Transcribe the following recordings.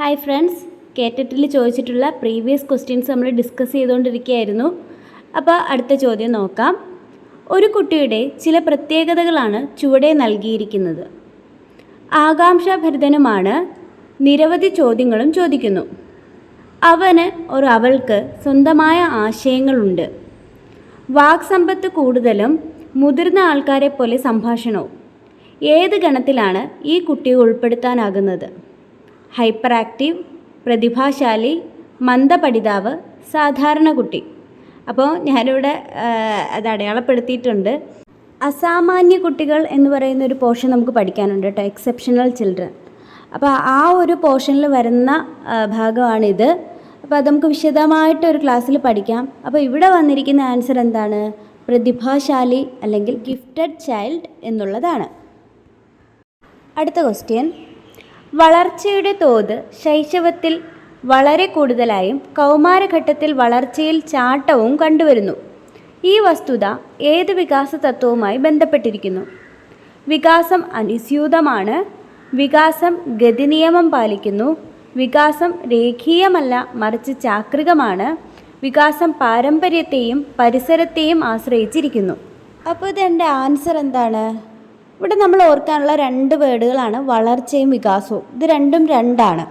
Hi friends കേറ്റിൽ ചോദിച്ചിട്ടുള്ള previous questions നമ്മൾ ഡിസ്കസ് ചെയ്തുകൊണ്ടിരിക്കുകയായിരുന്നു അപ്പോൾ അടുത്ത ചോദ്യം നോക്കാം. ഒരു കുട്ടിയുടെ ചില പ്രത്യേകതകളാണ് ചുവടെ നൽകിയിരിക്കുന്നത്. ആകാംക്ഷാഭരിതനുമാണ് നിരവധി ചോദ്യങ്ങളും ചോദിക്കുന്നു. അവന് ഒരു അവൾക്ക് സ്വന്തമായ ആശയങ്ങളുണ്ട്. വാക്സമ്പത്ത് കൂടുതലും മുതിർന്ന ആൾക്കാരെ പോലെ സംഭാഷണവും. ഏത് ഗണത്തിലാണ് ഈ കുട്ടിയെ ഉൾപ്പെടുത്താനാകുന്നത്? ഹൈപ്പർ ആക്റ്റീവ് പ്രതിഭാശാലി മന്ദപഠിതാവ് സാധാരണ കുട്ടി. അപ്പോൾ ഞാനിവിടെ അത് അടയാളപ്പെടുത്തിയിട്ടുണ്ട്. അസാമാന്യ കുട്ടികൾ എന്ന് പറയുന്ന ഒരു പോർഷൻ നമുക്ക് പഠിക്കാനുണ്ട് കേട്ടോ എക്സെപ്ഷണൽ ചിൽഡ്രൻ. അപ്പോൾ ആ ഒരു പോർഷനിൽ വരുന്ന ഭാഗമാണിത്. അപ്പോൾ അത് നമുക്ക് വിശദമായിട്ട് ഒരു ക്ലാസ്സിൽ പഠിക്കാം. അപ്പോൾ ഇവിടെ വന്നിരിക്കുന്ന ആൻസർ എന്താണ്? പ്രതിഭാശാലി അല്ലെങ്കിൽ ഗിഫ്റ്റഡ് ചൈൽഡ് എന്നുള്ളതാണ്. അടുത്ത ക്വസ്റ്റ്യൻ. വളർച്ചയുടെ തോത് ശൈശവത്തിൽ വളരെ കൂടുതലായും കൗമാരഘട്ടത്തിൽ വളർച്ചയിൽ ചാട്ടവും കണ്ടുവരുന്നു. ഈ വസ്തുത ഏത് വികാസ തത്വവുമായി ബന്ധപ്പെട്ടിരിക്കുന്നു? വികാസം അനുസ്യൂതമാണ്. വികാസം ഗതിനിയമം പാലിക്കുന്നു. വികാസം രേഖീയമല്ല മറിച്ച് ചാക്രികമാണ്. വികാസം പാരമ്പര്യത്തെയും പരിസരത്തെയും ആശ്രയിച്ചിരിക്കുന്നു. അപ്പോൾ ഇതെന്റെ ആൻസർ എന്താണ്? ഇവിടെ നമ്മൾ ഓർക്കാനുള്ള രണ്ട് വേർഡുകളാണ് വളർച്ചയും വികാസവും. ഇത് രണ്ടും രണ്ടാണ്.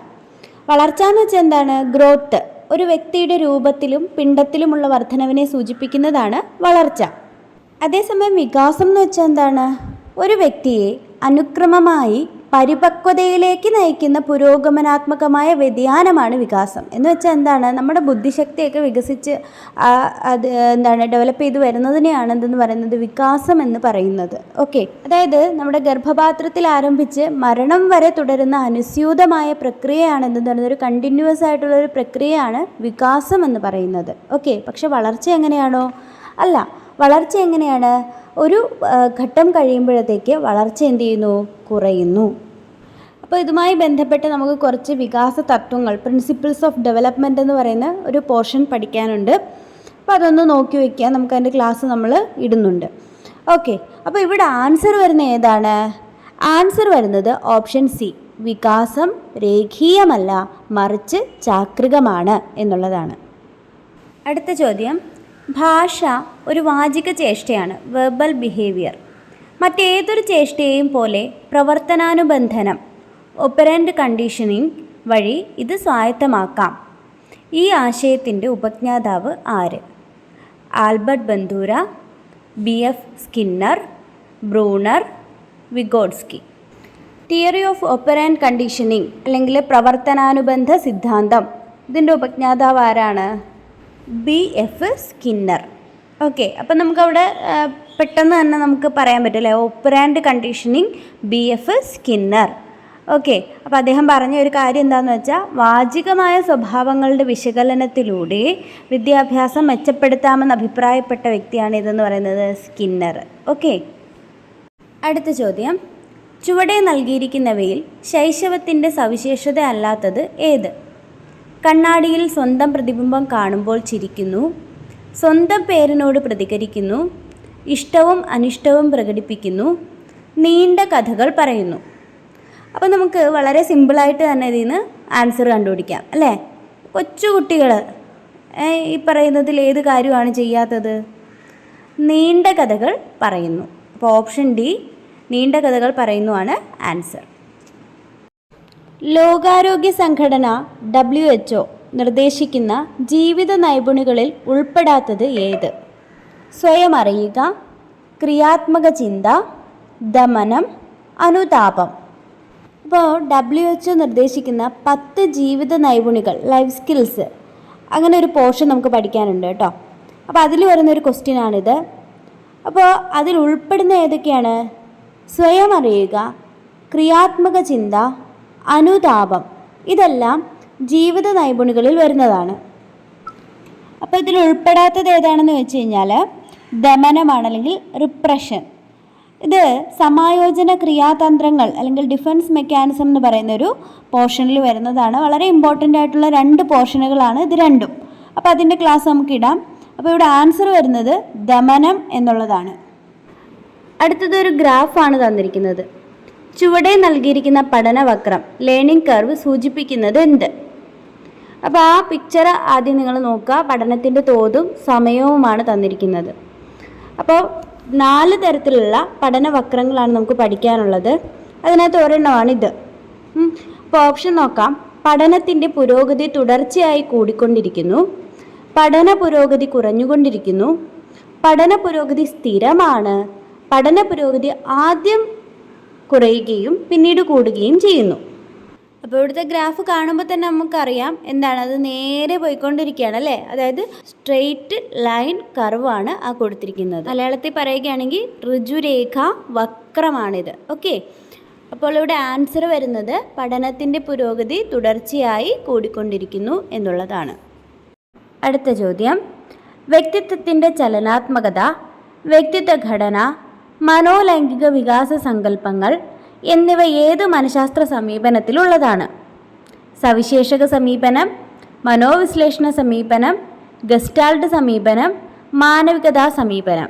വളർച്ച എന്ന് വെച്ചാൽ എന്താണ്? ഗ്രോത്ത് ഒരു വ്യക്തിയുടെ രൂപത്തിലും പിണ്ടത്തിലുമുള്ള വർധനവിനെ സൂചിപ്പിക്കുന്നതാണ് വളർച്ച. അതേസമയം വികാസം എന്ന് വെച്ചാൽ എന്താണ്? ഒരു വ്യക്തിയെ അനുക്രമമായി പരിപക്വതയിലേക്ക് നയിക്കുന്ന പുരോഗമനാത്മകമായ വ്യതിയാനമാണ് വികാസം. എന്ന് വെച്ചാൽ എന്താണ്? നമ്മുടെ ബുദ്ധിശക്തിയൊക്കെ വികസിച്ച് അത് എന്താണ് ഡെവലപ്പ് ചെയ്ത് വരുന്നതിനെയാണ് എന്തെന്ന് പറയുന്നത്? വികാസം എന്ന് പറയുന്നത്. ഓക്കെ അതായത് നമ്മുടെ ഗർഭപാത്രത്തിൽ ആരംഭിച്ച് മരണം വരെ തുടരുന്ന അനുസ്യൂതമായ പ്രക്രിയയാണ് എന്തെന്ന് പറയുന്നത്? ഒരു കണ്ടിന്യൂസ് ആയിട്ടുള്ള ഒരു പ്രക്രിയയാണ് വികാസം എന്ന് പറയുന്നത്. ഓക്കെ പക്ഷെ വളർച്ച എങ്ങനെയാണോ? അല്ല. വളർച്ച എങ്ങനെയാണ്? ഒരു ഘട്ടം കഴിയുമ്പോഴത്തേക്ക് വളർച്ച എന്ത് ചെയ്യുന്നു? കുറയുന്നു. അപ്പോൾ ഇതുമായി ബന്ധപ്പെട്ട് നമുക്ക് കുറച്ച് വികാസ തത്വങ്ങൾ പ്രിൻസിപ്പിൾസ് ഓഫ് ഡെവലപ്മെന്റ് എന്ന് പറയുന്ന ഒരു പോർഷൻ പഠിക്കാനുണ്ട്. അപ്പോൾ അതൊന്ന് നോക്കി വയ്ക്കുക നമുക്ക് അതിന്റെ ക്ലാസ് നമ്മൾ ഇടുന്നുണ്ട്. ഓക്കെ അപ്പോൾ ഇവിടെ ആൻസർ വരുന്ന ഏതാണ്? ആൻസർ വരുന്നത് ഓപ്ഷൻ സി വികാസം രേഖീയമല്ല മറിച്ച് ചാക്രികമാണ് എന്നുള്ളതാണ്. അടുത്ത ചോദ്യം. ഭാഷ ഒരു വാചിക ചേഷ്ടയാണ് വെർബൽ ബിഹേവിയർ മറ്റേതൊരു ചേഷ്ടയെയും പോലെ പ്രവർത്തനാനുബന്ധനം ഒപ്പറന്റ് കണ്ടീഷനിങ് വഴി ഇത് സ്വായത്തമാക്കാം. ഈ ആശയത്തിന്റെ ഉപജ്ഞാതാവ് ആര്? Albert Bandura B F Skinner Bruner Vygotsky. Theory of operant conditioning അല്ലെങ്കിൽ പ്രവർത്തനാനുബന്ധ സിദ്ധാന്തം. ഇതിന്റെ ഉപജ്ഞാതാവ് ആരാണ്? B F Skinner. ഓക്കെ അപ്പം നമുക്കവിടെ പെട്ടെന്ന് തന്നെ നമുക്ക് പറയാൻ പറ്റില്ലേ? Operant conditioning B F Skinner. Okay അപ്പോൾ അദ്ദേഹം പറഞ്ഞ ഒരു കാര്യം എന്താണെന്ന് വെച്ചാൽ വാചികമായ സ്വഭാവങ്ങളുടെ വിശകലനത്തിലൂടെ വിദ്യാഭ്യാസം മെച്ചപ്പെടുത്താമെന്ന് അഭിപ്രായപ്പെട്ട വ്യക്തിയാണ് ഇതെന്ന് പറയുന്നത് സ്കിന്നർ. ഓക്കെ അടുത്ത ചോദ്യം. ചുവടെ നൽകിയിരിക്കുന്നവയിൽ ശൈശവത്തിന്റെ സവിശേഷത അല്ലാത്തത് ഏത്? കണ്ണാടിയിൽ സ്വന്തം പ്രതിബിംബം കാണുമ്പോൾ ചിരിക്കുന്നു. സ്വന്തം പേരിനോട് പ്രതികരിക്കുന്നു. ഇഷ്ടവും അനിഷ്ടവും പ്രകടിപ്പിക്കുന്നു. നീണ്ട കഥകൾ പറയുന്നു. അപ്പോൾ നമുക്ക് വളരെ സിമ്പിളായിട്ട് തന്നെ ഇതിൽ നിന്ന് ആൻസർ കണ്ടുപിടിക്കാം അല്ലേ? കൊച്ചുകുട്ടികൾ ഈ പറയുന്നതിൽ ഏത് കാര്യമാണ് ചെയ്യാത്തത്? നീണ്ട കഥകൾ പറയുന്നു. അപ്പോൾ ഓപ്ഷൻ ഡി നീണ്ട കഥകൾ പറയുന്നുവാണ് ആൻസർ ലോകാരോഗ്യ സംഘടന ഡബ്ല്യു എച്ച് നിർദ്ദേശിക്കുന്ന ജീവിത നൈപുണികളിൽ ഉൾപ്പെടാത്തത് ഏത്? സ്വയം അറിയുക ക്രിയാത്മക ചിന്ത ദമനം അനുതാപം. ഇപ്പോൾ ഡബ്ല്യു എച്ച് നിർദ്ദേശിക്കുന്ന പത്ത് ജീവിത നൈപുണികൾ ലൈഫ് സ്കിൽസ് അങ്ങനെ ഒരു പോർഷൻ നമുക്ക് പഠിക്കാനുണ്ട് കേട്ടോ. അപ്പോൾ അതിൽ വരുന്ന ഒരു ക്വസ്റ്റ്യൻ ആണിത്. അപ്പോൾ അതിൽ ഉൾപ്പെടുന്ന ഏതൊക്കെയാണ്? സ്വയം അറിയുക ക്രിയാത്മക ചിന്ത അനുതാപം. ഇതെല്ലാം ജീവിത നൈപുണികളിൽ വരുന്നതാണ്. അപ്പോൾ ഇതിൽ ഉൾപ്പെടാത്തത് ഏതാണെന്ന് വെച്ച് കഴിഞ്ഞാൽ ദമനമാണ് അല്ലെങ്കിൽ റിപ്രഷൻ ഇത് സമായോജന ക്രിയാതന്ത്രങ്ങൾ അല്ലെങ്കിൽ ഡിഫൻസ് മെക്കാനിസം എന്ന് പറയുന്ന ഒരു പോർഷനിൽ വരുന്നതാണ്. വളരെ ഇമ്പോർട്ടന്റ് ആയിട്ടുള്ള രണ്ട് പോർഷനുകളാണ് ഇത് രണ്ടും. അപ്പോൾ അതിന്റെ ക്ലാസ് നമുക്ക് ഇടാം. അപ്പോൾ ഇവിടെ ആൻസർ വരുന്നത് ദമനം എന്നുള്ളതാണ്. അടുത്തത് ഒരു ഗ്രാഫാണ് തന്നിരിക്കുന്നത്. ചുവടെ നൽകിയിരിക്കുന്ന പഠനവക്രം ലേണിംഗ് കർവ് സൂചിപ്പിക്കുന്നത് എന്ത് അപ്പോൾ ആ പിക്ചർ ആദ്യം നിങ്ങൾ നോക്കുക. പഠനത്തിന്റെ തോതും സമയവുമാണ് തന്നിരിക്കുന്നത്. അപ്പോൾ നാല് തരത്തിലുള്ള പഠനവക്രങ്ങളാണ് നമുക്ക് പഠിക്കാനുള്ളത്. അതിനകത്ത് ഒരെണ്ണമാണ് ഇത്. അപ്പോൾ ഓപ്ഷൻ നോക്കാം. പഠനത്തിന്റെ പുരോഗതി തുടർച്ചയായി കൂടിക്കൊണ്ടിരിക്കുന്നു. പഠന പുരോഗതി കുറഞ്ഞുകൊണ്ടിരിക്കുന്നു. പഠന പുരോഗതി സ്ഥിരമാണ്. പഠന പുരോഗതി ആദ്യം കുറയുകയും പിന്നീട് കൂടുകയും ചെയ്യുന്നു. അപ്പോൾ ഇവിടുത്തെ ഗ്രാഫ് കാണുമ്പോൾ തന്നെ നമുക്കറിയാം എന്താണ് അത് നേരെ പോയിക്കൊണ്ടിരിക്കുകയാണ് അല്ലേ? അതായത് സ്ട്രെയിറ്റ് ലൈൻ കർവാണ് ആ കൊടുത്തിരിക്കുന്നത്. മലയാളത്തിൽ പറയുകയാണെങ്കിൽ ഋജുരേഖ വക്രമാണിത്. ഓക്കെ അപ്പോൾ ഇവിടെ ആൻസർ വരുന്നത് പഠനത്തിന്റെ പുരോഗതി തുടർച്ചയായി കൂടിക്കൊണ്ടിരിക്കുന്നു എന്നുള്ളതാണ്. അടുത്ത ചോദ്യം. വ്യക്തിത്വത്തിന്റെ ചലനാത്മകത വ്യക്തിത്വ ഘടന മനോലൈംഗിക വികാസ സങ്കല്പങ്ങൾ എന്നിവ ഏത് മനഃശാസ്ത്ര സമീപനത്തിലുള്ളതാണ്? സവിശേഷക സമീപനം മനോവിശ്ലേഷണ സമീപനം ഗസ്റ്റാൾട്ട് സമീപനം മാനവികതാ സമീപനം.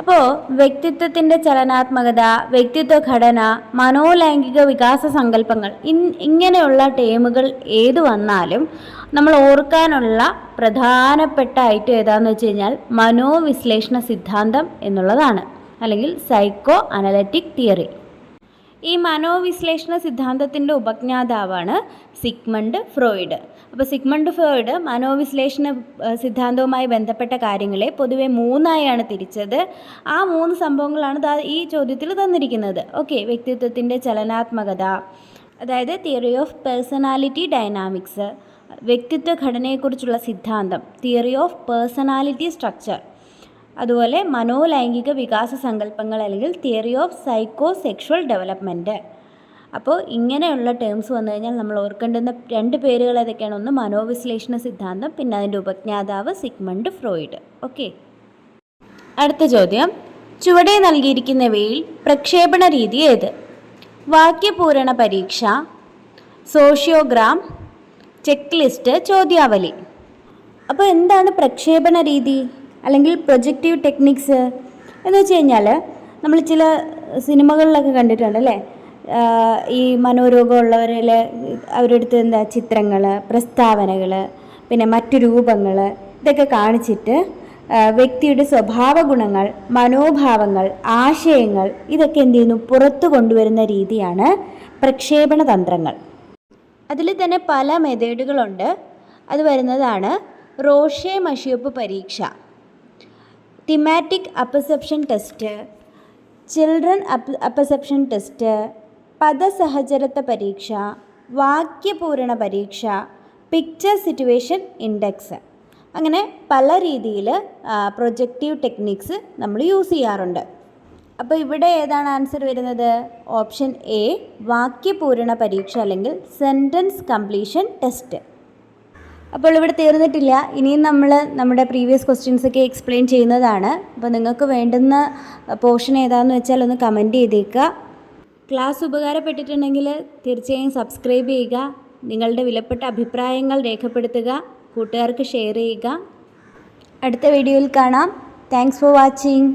അപ്പോൾ വ്യക്തിത്വത്തിന്റെ ചലനാത്മകത വ്യക്തിത്വ ഘടന മനോലൈംഗിക വികാസ സങ്കല്പങ്ങൾ ഇങ്ങനെയുള്ള ടേമുകൾ ഏത് വന്നാലും നമ്മൾ ഓർക്കാനുള്ള പ്രധാനപ്പെട്ട ഐറ്റം ഏതാണെന്ന് വെച്ച് കഴിഞ്ഞാൽ മനോവിശ്ലേഷണ സിദ്ധാന്തം എന്നുള്ളതാണ്. അല്ലെങ്കിൽ സൈക്കോ അനലറ്റിക് തിയറി ഈ മനോവിശ്ലേഷണ സിദ്ധാന്തത്തിന്റെ ഉപജ്ഞാതാവാണ് സിഗ്മണ്ട് ഫ്രോയിഡ്. അപ്പോൾ സിഗ്മണ്ട് ഫ്രോയിഡ് മനോവിശ്ലേഷണ സിദ്ധാന്തവുമായി ബന്ധപ്പെട്ട കാര്യങ്ങളെ പൊതുവെ മൂന്നായാണ് തിരിച്ചത്. ആ മൂന്ന് സംഭവങ്ങളാണ് ഈ ചോദ്യത്തിൽ തന്നിരിക്കുന്നത്. ഓക്കെ വ്യക്തിത്വത്തിന്റെ ചലനാത്മകത അതായത് തിയറി ഓഫ് പേഴ്സണാലിറ്റി ഡൈനാമിക്സ് വ്യക്തിത്വ ഘടനയെക്കുറിച്ചുള്ള സിദ്ധാന്തം തിയറി ഓഫ് പേഴ്സണാലിറ്റി സ്ട്രക്ചർ അതുപോലെ മനോലൈംഗിക വികാസ സങ്കല്പങ്ങൾ അല്ലെങ്കിൽ theory of psychosexual development അപ്പോൾ ഇങ്ങനെയുള്ള ടേംസ് വന്നു കഴിഞ്ഞാൽ നമ്മൾ ഓർക്കേണ്ടുന്ന രണ്ട് പേരുകൾ ഏതൊക്കെയാണ്? ഒന്ന് മനോവിശ്ലേഷണ സിദ്ധാന്തം പിന്നെ അതിന്റെ ഉപജ്ഞാതാവ് സിഗ്മണ്ട് ഫ്രോയിഡ്. ഓക്കെ അടുത്ത ചോദ്യം. ചുവടെ നൽകിയിരിക്കുന്നവയിൽ പ്രക്ഷേപണ രീതി ഏത്? വാക്യപൂരണ പരീക്ഷ സോഷ്യോഗ്രാം ചെക്ക് ലിസ്റ്റ് ചോദ്യാവലി. അപ്പോൾ എന്താണ് പ്രക്ഷേപണ രീതി? അല്ലെങ്കിൽ പ്രൊജക്റ്റീവ് ടെക്നിക്സ് എന്ന് വെച്ച് കഴിഞ്ഞാൽ നമ്മൾ ചില സിനിമകളിലൊക്കെ കണ്ടിട്ടുണ്ട് അല്ലേ? ഈ മനോരോഗമുള്ളവരിൽ അവരെടുത്ത് എന്താ ചിത്രങ്ങൾ പ്രസ്താവനകൾ പിന്നെ മറ്റു രൂപങ്ങൾ ഇതൊക്കെ കാണിച്ചിട്ട് വ്യക്തിയുടെ സ്വഭാവ ഗുണങ്ങൾ മനോഭാവങ്ങൾ ആശയങ്ങൾ ഇതൊക്കെ എന്ത് ചെയ്യുന്നു? പുറത്തു കൊണ്ടുവരുന്ന രീതിയാണ് പ്രക്ഷേപണ തന്ത്രങ്ങൾ. അതിൽ തന്നെ പല മെത്തേഡുകളുണ്ട്. അത് വരുന്നതാണ് റോഷെ മഷിയൊപ്പ് പരീക്ഷ. തിമാറ്റിക് അപ്പസെപ്ഷൻ ടെസ്റ്റ് ചിൽഡ്രൻ അപ് അപ്പസെപ്ഷൻ ടെസ്റ്റ് പദസഹചരത്വ പരീക്ഷ വാക്യപൂരണ പരീക്ഷ പിക്ചർ സിറ്റുവേഷൻ ഇൻഡെക്സ് അങ്ങനെ പല രീതിയിൽ പ്രൊജക്റ്റീവ് ടെക്നിക്സ് നമ്മൾ യൂസ് ചെയ്യാറുണ്ട്. അപ്പോൾ ഇവിടെ ഏതാണ് ആൻസർ വരുന്നത്? ഓപ്ഷൻ എ വാക്യപൂരണ പരീക്ഷ അല്ലെങ്കിൽ സെന്റൻസ് കംപ്ലീഷൻ ടെസ്റ്റ് അപ്പോൾ ഇവിടെ തീർന്നിട്ടില്ല. ഇനിയും നമ്മൾ നമ്മുടെ പ്രീവിയസ് ക്വസ്റ്റ്യൻസ് ഒക്കെ എക്സ്പ്ലെയിൻ ചെയ്യുന്നതാണ്. അപ്പോൾ നിങ്ങൾക്ക് വേണ്ടുന്ന പോർഷൻ ഏതാണെന്ന് വെച്ചാൽ ഒന്ന് കമന്റ് ചെയ്തേക്കുക. ക്ലാസ് ഉപകാരപ്പെട്ടിട്ടുണ്ടെങ്കിൽ തീർച്ചയായും സബ്സ്ക്രൈബ് ചെയ്യുക. നിങ്ങളുടെ വിലപ്പെട്ട അഭിപ്രായങ്ങൾ രേഖപ്പെടുത്തുക. കൂട്ടുകാർക്ക് ഷെയർ ചെയ്യുക. അടുത്ത വീഡിയോയിൽ കാണാം. Thanks for watching